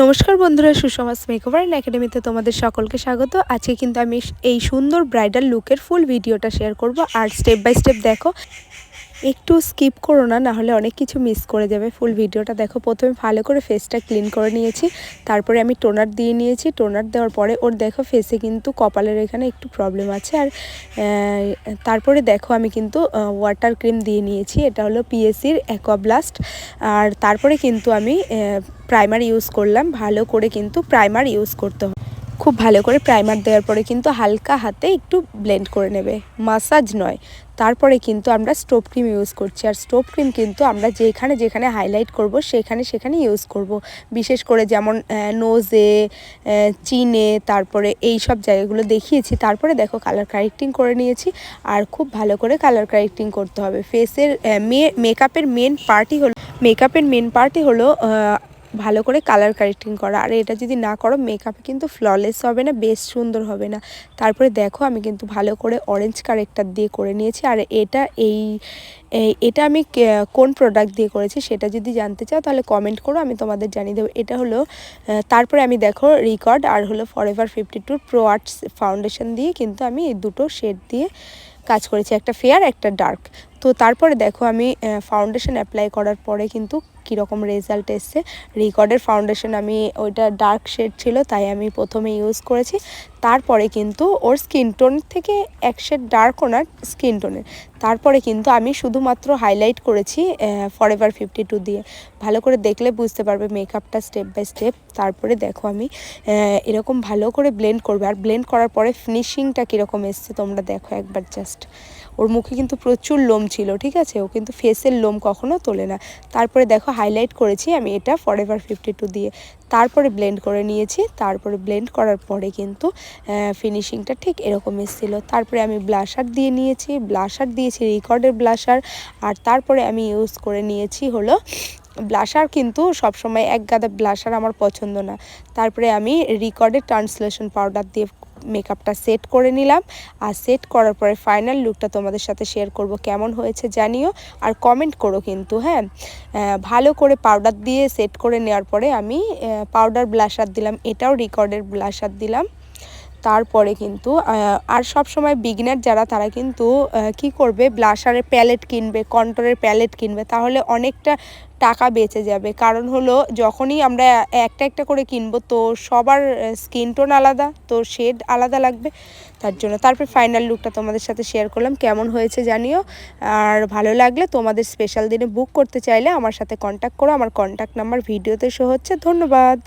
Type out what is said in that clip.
নমস্কার বন্ধুরা সুষমাস makeover and একাডেমিতে তোমাদের সকলকে স্বাগত। আজকে কিন্তু আমি এই সুন্দর ব্রাইডাল লুকের ফুল ভিডিওটা শেয়ার করব। আর স্টেপ বাই স্টেপ দেখো একটু স্কিপ করো না, নাহলে অনেক কিছু মিস করে যাবে। ফুল ভিডিওটা দেখো, প্রথমে ভালো করে ফেসটা ক্লিন করে নিয়েছি। তারপরে আমি টোনার দিয়ে নিয়েছি। টোনার দেওয়ার পরে ওর দেখো ফেসে কিন্তু কপালের এখানে একটু প্রবলেম আছে। আর তারপরে দেখো আমি কিন্তু ওয়াটার ক্রিম দিয়ে নিয়েছি। এটা হলো পিএসির অ্যাকোয়াব্লাস্ট আর তারপরে কিন্তু আমি প্রাইমার ইউজ করলাম। ভালো করে কিন্তু প্রাইমার ইউজ করতে হবে। খুব ভালো করে প্রাইমার দেওয়ার পরে কিন্তু হালকা হাতে একটু ব্লেন্ড করে নেবে। মাসাজ নয়। তারপরে কিন্তু আমরা স্টোভ ক্রিম ইউজ করছি। আর স্টোভ ক্রিম কিন্তু আমরা যেখানে যেখানে হাইলাইট করব, সেখানে সেখানে ইউজ করব। বিশেষ করে যেমন নোজে চিনে তারপরে এই সব জায়গাগুলো দেখিয়েছি। তারপরে দেখো কালার কারেক্টিং করে নিয়েছি। আর খুব ভালো করে কালার কারেক্টিং করতে হবে। ফেসের মেকআপের মেন পার্টই হলো মেকআপের মেন পার্টই হলো ভালো করে কালার কারেক্টিং করা। আর এটা যদি না করো মেকআপে কিন্তু ফ্ললেস হবে না, বেশ সুন্দর হবে না। তারপরে দেখো, আমি কিন্তু ভালো করে অরেঞ্জ কারেক্টার দিয়ে করে নিয়েছি। আর এটা এই এটা আমি কোন প্রোডাক্ট দিয়ে করেছি সেটা যদি জানতে চাও, তাহলে কমেন্ট করো, আমি তোমাদের জানিয়ে দেবো। এটা হলো তারপরে আমি দেখো রিকর্ড আর হলো forever fifty two pro arts foundation দিয়ে কিন্তু আমি এই দুটো শেড দিয়ে কাজ করেছি। একটা ফেয়ার একটা ডার্ক তো তারপরে দেখো আমি ফাউন্ডেশন অ্যাপ্লাই করার পরে কিন্তু কীরকম রেজাল্ট এসছে। রিকর্ডের ফাউন্ডেশন আমি, ওইটা ডার্ক শেড ছিল, তাই আমি প্রথমে ইউজ করেছি। তারপরে কিন্তু ওর স্কিন টোন থেকে এক শেড ডার্ক ওনার স্কিন টোনের তারপরে কিন্তু আমি শুধুমাত্র হাইলাইট করেছি ফরএভার ফিফটি টু দিয়ে। ভালো করে দেখলে বুঝতে পারবে মেকআপটা স্টেপ বাই স্টেপ তারপরে দেখো আমি এরকম ভালো করে ব্লেন্ড করবে। আর ব্লেন্ড করার পরে ফিনিশিংটা কীরকম এসছে তোমরা দেখো একবার জাস্ট ওর মুখে কিন্তু প্রচুর লোম ছিল, ঠিক আছে? ও কিন্তু ফেসের লোম কখনো তোলে না। তারপরে দেখো হাইলাইট করেছি আমি এটা ফরএভার ফিফটি টু দিয়ে। তারপরে ব্লেন্ড করে নিয়েছি, তারপরে ব্লেন্ড করার পরে কিন্তু ফিনিশিংটা ঠিক এরকম এসেছিল। তারপরে আমি ব্লাশার দিয়ে নিয়েছি ব্লাশার দিয়েছি রিকর্ডের ব্লাশার আর তারপরে আমি ইউজ করে নিয়েছি হলো ব্লাশার কিন্তু সবসময় এক গাদা ব্লাশার আমার পছন্দ না। তারপরে আমি রিকর্ডের ট্রান্সলেশন পাউডার দিয়ে মেকআপটা সেট করে নিলাম। আর সেট করার পরে ফাইনাল লুকটা তোমাদের সাথে শেয়ার করব, কেমন হয়েছে জানিও। আর কমেন্ট করো কিন্তু হ্যাঁ? ভালো করে পাউডার দিয়ে সেট করে নেওয়ার পরে আমি পাউডার ব্লাশার দিলাম, এটাও রেকর্ডের ব্লাশার দিলাম। তারপরে কিন্তু আর সব সময় বিগনার যারা, তারা কিন্তু কি করবে? ব্লাশারের প্যালেট কিনবে কন্ট্রোলের প্যালেট কিনবে, তাহলে অনেকটা টাকা বেঁচে যাবে। কারণ হলো, যখনই আমরা একটা একটা করে কিনবো, তো সবার স্কিন টোন আলাদা, তো শেড আলাদা লাগবে, তার জন্য। তারপর ফাইনাল লুকটা তোমাদের সাথে শেয়ার করলাম, কেমন হয়েছে জানিও। আর ভালো লাগলে তোমাদের স্পেশাল দিনে বুক করতে চাইলে আমার সাথে কন্ট্যাক্ট করো, আমার কন্ট্যাক্ট নাম্বার ভিডিওতে শো হচ্ছে। ধন্যবাদ!